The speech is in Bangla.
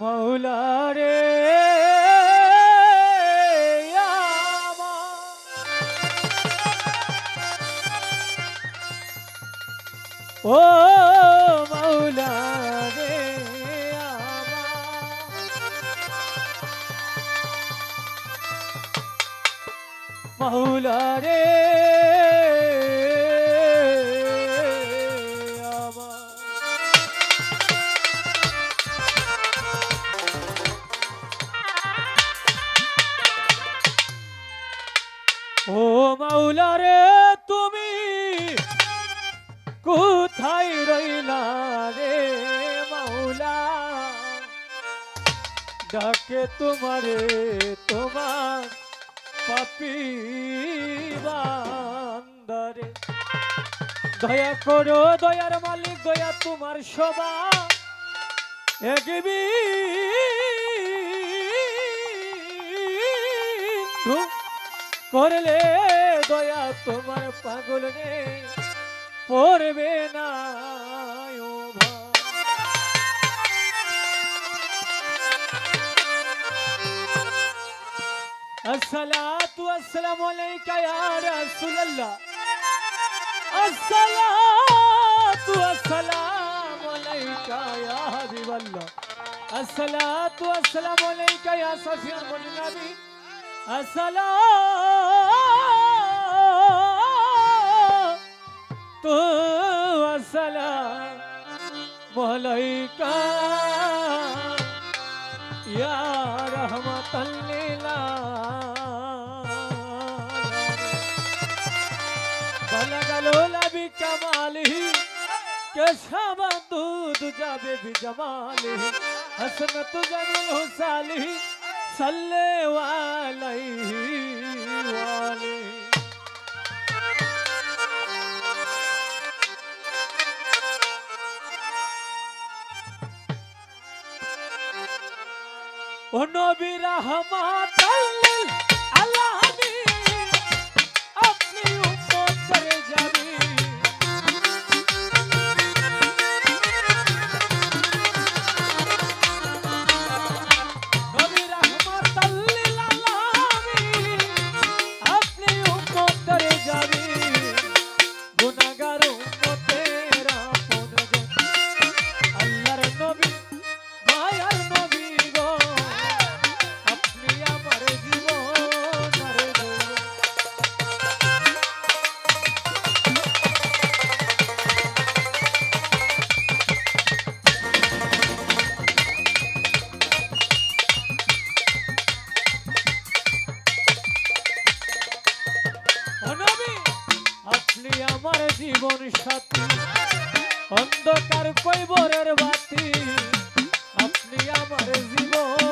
মৌলা রে আমার। ও মৌলা রে মৌলা রে ডাকে তোমারে, তোমার পাপি বান্দারে দয়া করো, দয়ার মালিক, দয়া তোমার সবা একবি করলে দয়া তোমার পাগল রে পড়বে না। الصلاة والسلام عليك يا رسول الله الصلاة والسلام عليك يا حبيب الله الصلاة والسلام عليك يا صفي النبي الصلاة والسلام عليك يا رحمة للعالمين भी कमाल ही। कैसा दूध जाबे भी जमाल ही। हसनत जनल हो साली सल्ले वाली वाले ओ नबी रहमत अल्लाह অন্ধকার কইবরের বাতি। আপনি আমার জীবন